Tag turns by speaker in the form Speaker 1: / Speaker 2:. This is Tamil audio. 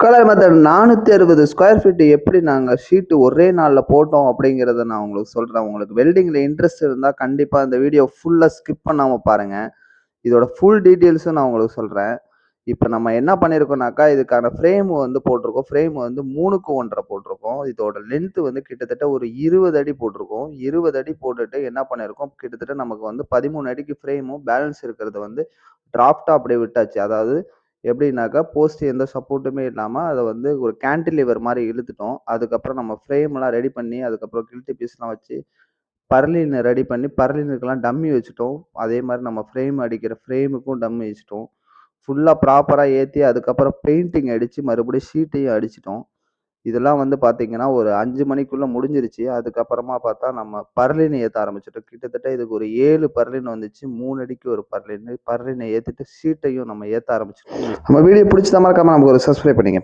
Speaker 1: கலர் மெத்தட் நானூற்றி அறுபது ஸ்கொயர் ஃபீட் எப்படி நாங்கள் ஷீட்டு ஒரே நாளில் போட்டோம் அப்படிங்கிறத நான் உங்களுக்கு சொல்கிறேன் உங்களுக்கு வெல்டிங்கில் இன்ட்ரெஸ்ட் இருந்தால் கண்டிப்பாக இந்த வீடியோ ஃபுல்லாக ஸ்கிப் பண்ணாமல் பாருங்கள் இதோட ஃபுல் டீட்டெயில்ஸும் நான் உங்களுக்கு சொல்கிறேன் இப்போ நம்ம என்ன பண்ணியிருக்கோம்னாக்கா இதுக்கான ஃப்ரேம் வந்து போட்டிருக்கோம். ஃப்ரேம் வந்து மூணுக்கு ஒன்றரை போட்டிருக்கோம். இதோட லென்த்து வந்து கிட்டத்தட்ட ஒரு இருபது அடி போட்டிருக்கோம். இருபது அடி போட்டுட்டு என்ன பண்ணியிருக்கோம் கிட்டத்தட்ட நமக்கு வந்து பதிமூணு அடிக்கு ஃப்ரேமும் பேலன்ஸ் இருக்கிறது வந்து டிராஃப்டாக அப்படியே விட்டாச்சு. அதாவது எப்படின்னாக்கா போஸ்ட் எந்த சப்போர்ட்டுமே இல்லாமல் அதை வந்து ஒரு கேன்டிலிவர் மாதிரி இழுத்துட்டோம். அதுக்கப்புறம் நம்ம ஃப்ரேம்லாம் ரெடி பண்ணி அதுக்கப்புறம் கில்ட்டி பீஸ்லாம் வச்சு பர்லினை ரெடி பண்ணி பர்லினுக்கெல்லாம் டம்மி வச்சுட்டோம். அதே மாதிரி நம்ம ஃப்ரேம் அடிக்கிற ஃப்ரேமுக்கும் டம்மி வச்சுட்டோம். ஃபுல்லாக ப்ராப்பராக ஏற்றி அதுக்கப்புறம் பெயிண்டிங் அடித்து மறுபடியும் ஷீட்டையும் அடிச்சிட்டோம். இதெல்லாம் வந்து பார்த்தீங்கன்னா ஒரு அஞ்சு மணிக்குள்ளே முடிஞ்சிருச்சு. அதுக்கப்புறமா பார்த்தா நம்ம பர்லினை ஏற்ற ஆரம்பிச்சிட்டோம். கிட்டத்தட்ட இதுக்கு ஒரு ஏழு பர்லின் வந்துச்சு. மூணு அடிக்கு ஒரு பர்லின். பர்லினை ஏற்றிட்டு சீட்டையும் நம்ம ஏற்ற ஆரம்பிச்சிட்டோம். நம்ம வீடியோ பிடிச்சதா மறக்காமல் நமக்கு ஒரு சப்ஸ்கிரைப் பண்ணிங்க.